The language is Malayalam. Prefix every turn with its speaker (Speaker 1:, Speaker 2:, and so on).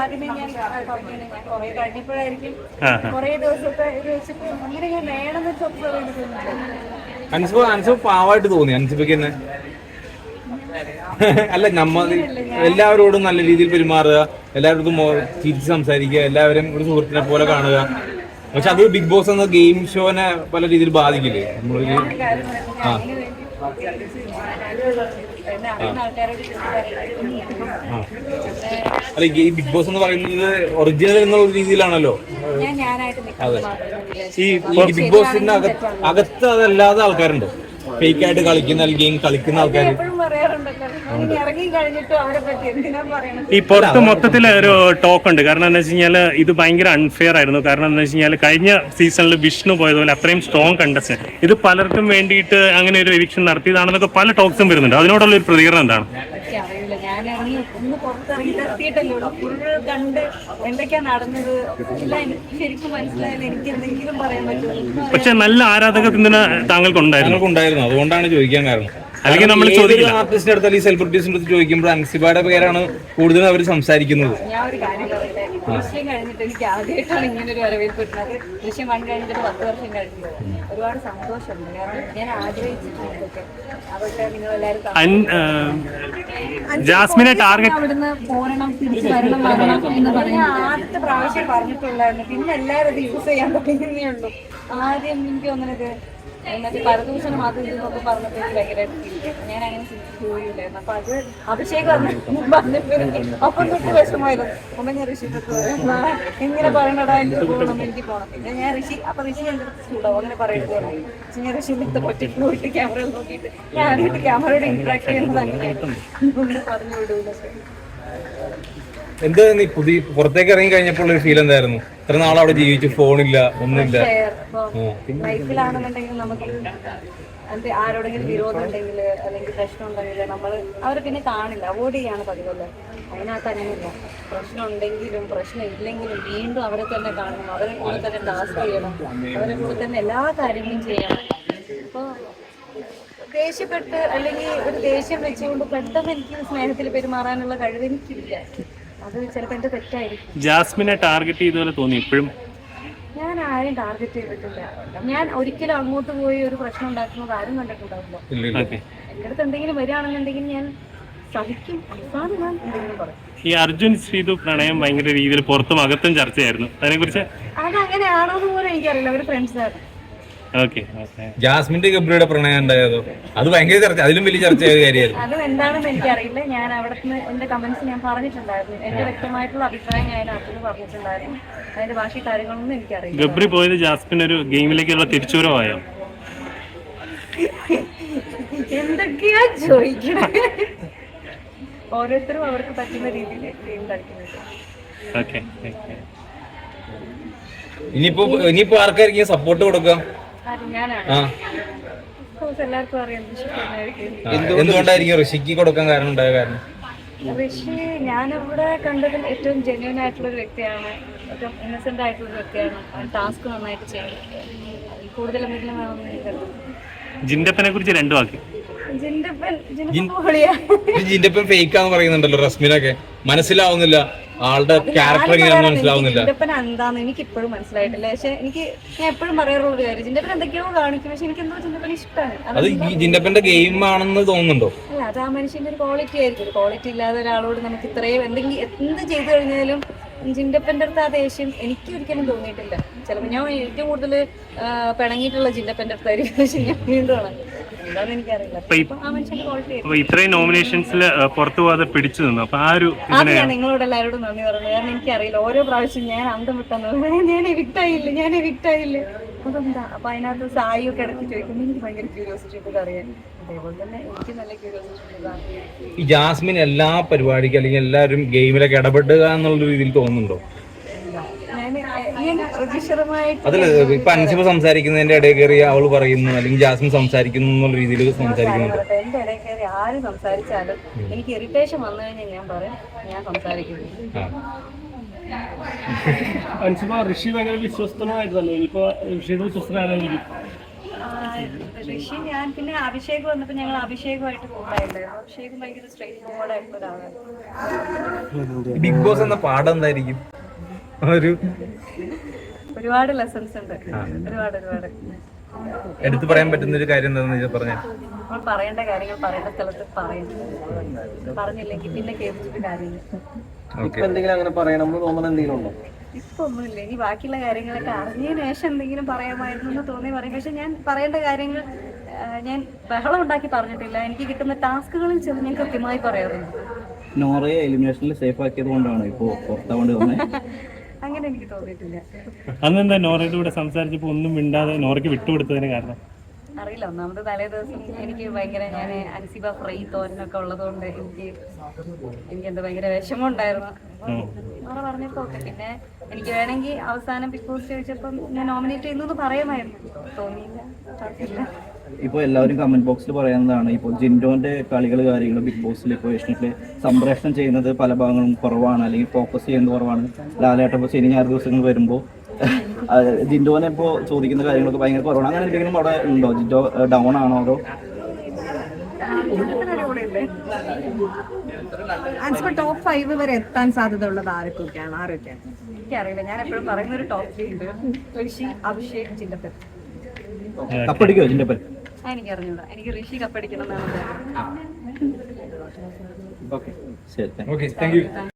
Speaker 1: ആദ്യമേ ഞാൻ പറഞ്ഞിട്ടുണ്ട് ഞാൻ കുറെ കഴിഞ്ഞപ്പോഴായിരിക്കും ദിവസത്തെ ഇത് വെച്ചിട്ട് അങ്ങനെ ഞാൻ വേണമെന്ന് വെച്ച് ഒബ്സർവ് ചെയ്തിട്ടുണ്ട്
Speaker 2: അൻസിബ അൻസിബ പാവായിട്ട് തോന്നി. അൻസിബയ്ക്ക് അല്ല നമ്മ എല്ലാവരോടും നല്ല രീതിയിൽ പെരുമാറുക. എല്ലാവർക്കും ചിരിച്ച് സംസാരിക്കുക. എല്ലാവരും ഒരു സുഹൃത്തിനെ പോലെ കാണുക. പക്ഷെ അത് ബിഗ് ബോസ് എന്ന ഗെയിം ഷോനെ പല രീതിയിൽ ബാധിക്കില്ലേ? നമ്മളൊരു ആ. അല്ല ഈ ബിഗ് ബോസ് എന്ന് പറയുന്നത് ഒറിജിനൽ എന്നുള്ള രീതിയിലാണല്ലോ.
Speaker 1: അതെ.
Speaker 2: ഈ ബിഗ് ബോസിന്റെ അകത്ത് അതല്ലാതെ ആൾക്കാരുണ്ട്. ഫേക്ക് ആയിട്ട് കളിക്കുന്ന അല്ലെങ്കിൽ ഗെയിം കളിക്കുന്ന ആൾക്കാർ
Speaker 3: ഈ പുറത്ത് മൊത്തത്തിൽ ഒരു ടോക്ക് ഉണ്ട്. കാരണം എന്താ വെച്ച് കഴിഞ്ഞാൽ ഇത് ഭയങ്കര അൺഫെയർ ആയിരുന്നു. കാരണം എന്താ വെച്ച് കഴിഞ്ഞാൽ കഴിഞ്ഞ സീസണിൽ വിഷ്ണു പോയതുപോലെ അത്രയും സ്ട്രോങ് കണ്ടസ്റ്റ് ഇത് പലർക്കും വേണ്ടിയിട്ട് അങ്ങനെ ഒരു എവിക്ഷൻ നടത്തിയതാണെന്നൊക്കെ പല ടോക്സും വരുന്നുണ്ട്. അതിനോടുള്ള ഒരു പ്രതികരണം എന്താണ്?
Speaker 1: ഞാൻ ഇറങ്ങി ഒന്ന് പുറത്തിറങ്ങി എത്തിയിട്ടല്ലേ ഉള്ളൂ. ഫുള്ള് കണ്ട് എന്തൊക്കെയാ നടന്നത്? ഇല്ല എനിക്ക് ശരിക്കും മനസ്സിലായില്ല. എനിക്ക് എന്തെങ്കിലും പറയാൻ പറ്റുമോ?
Speaker 3: പക്ഷെ നല്ല ആരാധക പിന്തുണ താങ്കൾക്കുണ്ടായിരുന്നു.
Speaker 2: ഉണ്ടായിരുന്നു അതുകൊണ്ടാണ് ചോദിക്കാൻ കാരണം.
Speaker 3: അല്ലെങ്കിൽ നമ്മൾ ചോദിക്കില്ല.
Speaker 2: ആർട്ടിസ്റ്റിന്റെ അടുത്ത് സെൽഫ് സെലിബ്രിറ്റീസിന്റെ അടുത്ത് ചോദിക്കുമ്പോൾ അൻസിബയുടെ പേരാണ് കൂടുതലും അവർ സംസാരിക്കുന്നത്.
Speaker 1: ഞാൻ ഒരു കാര്യം പറയട്ടെ? ദൃശ്യം കഴിഞ്ഞിട്ട് എനിക്ക് ആദ്യമായിട്ടാണ് ഇങ്ങനെ ഒരു വരവേൽപ്പ് കിട്ടുന്നത് ദൃശ്യം വൺ കഴിഞ്ഞിട്ട് പത്ത് വർഷം കഴിഞ്ഞു ഒരുപാട് സന്തോഷമുണ്ട്. കാരണം ഞാൻ ആഗ്രഹിച്ചിട്ടുണ്ട് ഇതൊക്കെ. അതൊക്കെ
Speaker 3: അൻ- ജാസ്മിനെ ടാർഗറ്റ്
Speaker 1: അവിടുന്ന് പോരണം തിരിച്ചു വരണം വരണം എന്ന് പറഞ്ഞ ആദ്യത്തെ പ്രാവശ്യം പറഞ്ഞിട്ടുള്ളായിരുന്നു പിന്നെ എല്ലാവരും അത് യൂസ് ചെയ്യാൻ തുടങ്ങിയേ ഉള്ളൂ. ആദ്യം എനിക്ക് തോന്നുന്നത് മറ്റേ പരദൂഷണം അത് പറഞ്ഞപ്പോൾ ഭയങ്കരമായിട്ട്. ഞാൻ അങ്ങനെ ചിന്തിക്കുകയില്ലായിരുന്നു അപ്പൊ അത് അഭിഷേക് പറഞ്ഞു പറഞ്ഞപ്പോൾ അപ്പം തൊട്ട് വിഷമമായിരുന്നു. അപ്പൊ ഞാൻ ഋഷിയുടെ അടുത്ത് പറയും, "നാ, എങ്ങനെ പറയണടാ എനിക്ക് പോകണം എനിക്ക് പോകണം. ഞാൻ ഋഷി അപ്പൊ ഋഷി എന്റെ അടുത്ത് ചൂടാവും അങ്ങനെ പറയരുത് പറഞ്ഞു പക്ഷെ ഞാൻ ഋഷി അടുത്ത് ഒറ്റയ്ക്ക് പോയിട്ട് ക്യാമറ നോക്കിയിട്ട് ഞാൻ ആദ്യമായിട്ട് ക്യാമറയോട് ഇന്ററാക്ട് ചെയ്യുന്നത് അങ്ങനെയായിരുന്നു ഒന്നും പറഞ്ഞു വിടൂല
Speaker 2: എന്ത് നീ പുതിയ പുറത്തേക്ക് ഇറങ്ങി കഴിഞ്ഞപ്പോൾ ഒരു ഫീൽ എന്തായിരുന്നു? ഇത്ര നാൾ അവിടെ ജീവിച്ചു ഫോണില്ല ഒന്നുമില്ല.
Speaker 1: ലൈഫിലാണെന്നുണ്ടെങ്കിൽ നമുക്ക് അത് ആരോടെങ്കിലും വിരോധം ഉണ്ടെങ്കിൽ അല്ലെങ്കിൽ പ്രശ്നം ഉണ്ടെങ്കിൽ നമ്മൾ അവർ പിന്നെ കാണില്ല അവോയ്ഡ് ചെയ്യാണ് പതിവല്ലേ. അതിനകത്ത് അങ്ങനെയില്ല. പ്രശ്നം ഉണ്ടെങ്കിലും പ്രശ്നം ഇല്ലെങ്കിലും വീണ്ടും അവരെ തന്നെ കാണണം. അവരെ കൂടെ തന്നെ ടാസ്ക് ചെയ്യണം. അവരെ കൂടെ തന്നെ എല്ലാ കാര്യങ്ങളും ചെയ്യണം. അപ്പോൾ ദേഷ്യപ്പെട്ട് അല്ലെങ്കിൽ ഒരു ദേഷ്യം വെച്ചുകൊണ്ട് പെട്ടെന്ന് എനിക്ക് സ്നേഹത്തിൽ പെരുമാറാനുള്ള കഴിവ് എനിക്കില്ല. അത് ചിലപ്പോൾ എന്റെ തെറ്റായിരിക്കും.
Speaker 3: ജാസ്മിനെ ടാർഗറ്റ് ചെയ്തപോലെ തോന്നി ഇപ്പോഴും.
Speaker 1: ഞാൻ ആരെയും ടാർഗറ്റ് ചെയ്തിട്ടില്ല. ഞാൻ ഒരിക്കലും അങ്ങോട്ട് പോയി ഒരു പ്രശ്നം ഉണ്ടാക്കുന്നത് ആരും കണ്ടിട്ടുണ്ടാവില്ല.
Speaker 3: ഓക്കെ.
Speaker 1: എന്റെ അടുത്ത് എന്തെങ്കിലും വരികയാണെന്നുണ്ടെങ്കിൽ ഞാൻ സഹിക്കും. അവസാനം ഞാൻ എന്തെങ്കിലും പറയും.
Speaker 3: ഈ അർജുൻ ശ്രീതു പ്രണയം ഭയങ്കര രീതിയിൽ പുറത്തും അകത്തും ചർച്ചയായിരുന്നു. അതിനെക്കുറിച്ച്
Speaker 1: അങ്ങനെയാണോ എന്ന് പോലും എനിക്കറിയില്ല. അവർ ഫ്രണ്ട്സ്
Speaker 3: ഓക്കെ ഓക്കെ
Speaker 2: ജാസ്മിന്റെ ഗബ്രിയുടെ പ്രണയം ഉണ്ടായതോ അത് ഭയങ്കര ചർച്ച അതിലും വലിയ ചർച്ചയായ കാര്യമായിരുന്നു?
Speaker 1: അത് എന്താണെന്ന് എനിക്കറിയില്ല. ഞാൻ അവിടെ എന്റെ കമന്റ്സ് ഞാൻ പറഞ്ഞിട്ടുണ്ടായിരുന്നു. എന്റെ വ്യക്തമായിട്ടുള്ള അഭിപ്രായം ഞാൻ അതിന് പറഞ്ഞിട്ടുണ്ടായിരുന്നു. അതിന്റെ ബാക്കി കാര്യങ്ങളൊന്നും എനിക്കറിയില്ല.
Speaker 3: ഗബ്രി പോയത് ജാസ്മിൻ ഒരു ഗെയിമിലേക്കുള്ള തിരിച്ചുവരവായോ?
Speaker 1: എന്തൊക്കെയാ ചോദിക്കണേ? ഓരോരുത്തരും അവർക്ക് പറ്റുന്ന രീതിയിൽ ഗെയിം കളിക്കുന്നുണ്ട്
Speaker 3: ഓക്കെ
Speaker 2: ഇനിയിപ്പോ ഇനിയിപ്പോ ആർക്കായിരിക്കും സപ്പോർട്ട് കൊടുക്കുക? എന്തുകൊണ്ടായിരിക്കും ഋഷിക്ക് കൊടുക്കാൻ കാരണം ഉണ്ടായ കാരണം?
Speaker 1: ഋഷി ഞാനിവിടെ കണ്ടതിൽ ഏറ്റവും ജെന്യൂൻ ആയിട്ടുള്ള ഒരു വ്യക്തിയാണ്. ഏറ്റവും ഇന്നസെന്റ് ആയിട്ടുള്ള ഒരു വ്യക്തിയാണ്. അവൻ ടാസ്ക് നന്നായിട്ട് ചെയ്യും കൂടുതൽ എന്തെങ്കിലും വേണമെന്ന്
Speaker 3: ജിൻഡപ്പനെ കുറിച്ച് രണ്ടു വാക്ക്.
Speaker 1: ജിൻഡപ്പൻ ജിൻഡപ്പൻ
Speaker 2: ഫേക്ക് ആണെന്ന് പറയുന്നുണ്ടല്ലോ റസ്മിനൊക്കെ. മനസ്സിലാവുന്നില്ല. ആളുടെ ക്യാരക്ടർ എങ്ങനെയാണെന്ന് മനസ്സിലാവുന്നില്ല.
Speaker 1: ജിൻഡപ്പൻ എന്താന്ന് എനിക്ക് ഇപ്പോഴും മനസ്സിലായിട്ടില്ല. പക്ഷെ എനിക്ക് ഞാൻ എപ്പോഴും പറയാറുള്ള ഒരു കാര്യം ജിൻഡപ്പൻ എന്തൊക്കെയോ കാണിക്കും പക്ഷെ എനിക്ക് എന്തോ ജിൻഡപ്പൻ ഇഷ്ടമാണ് അത്
Speaker 2: ഈ ഗെയിം ആണെന്ന് തോന്നുന്നുണ്ടോ?
Speaker 1: അല്ല അത് ആ മനുഷ്യന്റെ ഒരു ക്വാളിറ്റി ആയിരിക്കും. ഒരു ക്വാളിറ്റി ഇല്ലാതെ ഒരാളോട് നമുക്ക് ഇത്രയും എന്തെങ്കിലും എന്ത് ചെയ്തു കഴിഞ്ഞാലും ജിൻഡപ്പന്റെ അടുത്ത് ആ ദേഷ്യം എനിക്ക് ഒരിക്കലും തോന്നിയിട്ടില്ല. ചിലപ്പോൾ ഞാൻ ഏറ്റവും കൂടുതൽ പിണങ്ങിയിട്ടുള്ള ജിൻഡപ്പന്റെ അടുത്തായിരിക്കും. പക്ഷെ ഞാൻ വീണ്ടും അപ്പൊ
Speaker 3: ഇത്രയും നോമിനേഷൻസിൽ പുറത്തു പോകാതെ പിടിച്ചു നിന്നു? അപ്പൊ ആ ഒരു
Speaker 1: ഞാൻ നിങ്ങളോട് എല്ലാവരോടും നന്ദി പറഞ്ഞു കാരണം എനിക്കറിയില്ല ഓരോ പ്രാവശ്യം ഞാൻ അന്തം വിട്ടെന്ന് ഞാൻ എവിക്റ്റ് ആയില്ല? ഞാൻ എവിക്റ്റ് ആയില്ല? അതെന്താ? അപ്പൊ അതിനകത്ത് സായി ഒക്കെ ഇടയ്ക്ക് ചോദിക്കുമ്പോൾ എനിക്ക് ഭയങ്കര ക്യൂരിയോസിറ്റി ഒക്കെ അറിയാൻ അതേപോലെ തന്നെ എനിക്ക് നല്ല ക്യൂരിയോസിറ്റി ഉണ്ട്
Speaker 2: ഈ ജാസ്മിൻ എല്ലാ പരിപാടിക്കും അല്ലെങ്കിൽ എല്ലാവരും ഗെയിമിലൊക്കെ ഇടപെടുക എന്നുള്ള രീതിയിൽ തോന്നുന്നുണ്ടോ? അതല്ല ഇപ്പൊ അൻസിബ സംസാരിക്കുന്നതിന്റെ ഇടയിൽ കയറി അവൾ പറയുന്നു അല്ലെങ്കിൽ ജാസ്മിൻ സംസാരിക്കുന്നു എന്നുള്ള രീതിയിൽ സംസാരിക്കുന്നുണ്ട്.
Speaker 1: എന്റെ ഇടയിൽ കയറി ആര് സംസാരിച്ചാലും എനിക്ക് ഇറിറ്റേഷൻ വന്നു കഴിഞ്ഞാൽ ഞാൻ പറയും ഞാൻ സംസാരിക്കുന്നു.
Speaker 4: അൻസിബ ഋഷി ഭയങ്കര വിശ്വസ്തനായിരുന്നല്ലോ ഇപ്പൊ ഋഷിയുടെ
Speaker 1: വിശ്വസ്തനായിരുന്നു ഋഷി ഞാൻ പിന്നെ അഭിഷേക് വന്നപ്പോ ഞങ്ങൾ അഭിഷേകമായിട്ട് കൂട്ടായില്ലായിരുന്നു. അഭിഷേകും ഭയങ്കര സ്ട്രെയിറ്റ് ഫോർവേഡ് ആയിട്ടുള്ള ഒരാളാണ്
Speaker 2: ബിഗ് ബോസ് എന്ന പാഠം എന്തായിരിക്കും? ഒരു
Speaker 1: ഒരുപാട് ലെസൺസ് ഉണ്ട്. ഒരുപാട് ഒരുപാട്.
Speaker 2: എടുത്തു പറയാൻ പറ്റുന്ന ഒരു കാര്യം എന്താണെന്ന് പറഞ്ഞ.
Speaker 1: നമ്മൾ പറയേണ്ട കാര്യങ്ങൾ പറയേണ്ട സ്ഥലത്ത് പറയുന്നു പറഞ്ഞില്ലെങ്കിൽ പിന്നെ കേൾപ്പിച്ചിട്ട് കാര്യമില്ല.
Speaker 2: ഓക്കെ.
Speaker 4: എന്തെങ്കിലും അങ്ങനെ പറയണമെന്ന് തോന്നുന്ന എന്തെങ്കിലും ഉണ്ടോ?
Speaker 1: ഇപ്പൊ ഒന്നുമില്ല. ഇനി ബാക്കിയുള്ള കാര്യങ്ങളൊക്കെ അറിഞ്ഞതിന് ശേഷം എന്തെങ്കിലും പറയാമായിരുന്നു എന്ന് തോന്നി പറയും. പക്ഷെ ഞാൻ പറയേണ്ട കാര്യങ്ങൾ ഞാൻ ബഹളം ഉണ്ടാക്കി പറഞ്ഞിട്ടില്ല. എനിക്ക് കിട്ടുന്ന ടാസ്കുകളിൽ ചെന്ന് ഞാൻ കൃത്യമായി പറയാറുണ്ട്.
Speaker 4: നോറയെ എലിമിനേഷനിൽ സേഫ് ആക്കിയത് കൊണ്ടാണ് ഇപ്പോ പുറത്താവേണ്ടി വന്നത്
Speaker 1: എനിക്ക് തോന്നിയിട്ടില്ല.
Speaker 3: അന്നെന്താ നോറയുടെ കൂടെ സംസാരിച്ചപ്പോൾ ഒന്നും മിണ്ടാതെ നോറയ്ക്ക് വിട്ടുകൊടുത്തതിന് കാരണം?
Speaker 1: അറിയില്ല. ഒന്നാമത് തലേ ദിവസം എനിക്ക് ഭയങ്കര ഞാൻ അൻസിബ ഫ്രൈ തോരനൊക്കെ ഉള്ളതുകൊണ്ട് എനിക്ക് എനിക്ക് എന്താ ഭയങ്കര വിഷമം ഉണ്ടായിരുന്നു നോറ പറഞ്ഞപ്പോ ഓക്കെ. പിന്നെ എനിക്ക് വേണമെങ്കിൽ അവസാനം പിക്കോസ് ചോദിച്ചപ്പം ഞാൻ നോമിനേറ്റ് ചെയ്യുന്നു പറയാമായിരുന്നു. തോന്നിയില്ല. കുഴപ്പമില്ല.
Speaker 4: ഇപ്പോൾ എല്ലാവരും കമന്റ് ബോക്സിൽ പറയുന്നതാണ് ഇപ്പോൾ ജിൻഡോന്റെ കളികൾ കാര്യങ്ങൾ ബിഗ് ബോസിൽ ഇപ്പോൾ ഏഷ്യനെറ്റിൽ സംപ്രേഷണം ചെയ്യുന്നത് പല ഭാഗങ്ങളും കുറവാണ് അല്ലെങ്കിൽ ഫോക്കസ് ചെയ്യുന്നത് കുറവാണ്. ലാലേട്ടൻ ഇപ്പോൾ ശനി ഞായർ ദിവസങ്ങൾ വരുമ്പോൾ ജിൻഡോനെ ഇപ്പോൾ ചോദിക്കുന്ന കാര്യങ്ങളൊക്കെ ഭയങ്കര കുറവാണ്. അങ്ങനെ എന്തെങ്കിലും അവിടെ ഉണ്ടോ? ജിൻഡോ ഡൗൺ ആണോ അതോ?
Speaker 5: ടോപ്പ് ഫൈവ് വരെ എത്താൻ സാധ്യത ഉള്ളത് ആരൊക്കെയാണ്? ആരൊക്കെയാണ്
Speaker 1: എനിക്കറിയില്ല. ഞാൻ എപ്പോഴും പറയുന്ന ഒരു ടോപ്പിക് ഉണ്ട്. തുളസി അഭിഷേക് ചിന്നപ്പൻ
Speaker 4: കപ്പടിക്കോ
Speaker 1: ആ എനിക്ക് അറിഞ്ഞൂടാ എനിക്ക് ഋഷി കപ്പടിക്കണം എന്നാണ്
Speaker 4: ഓക്കെ. ശരി
Speaker 2: താങ്ക് യു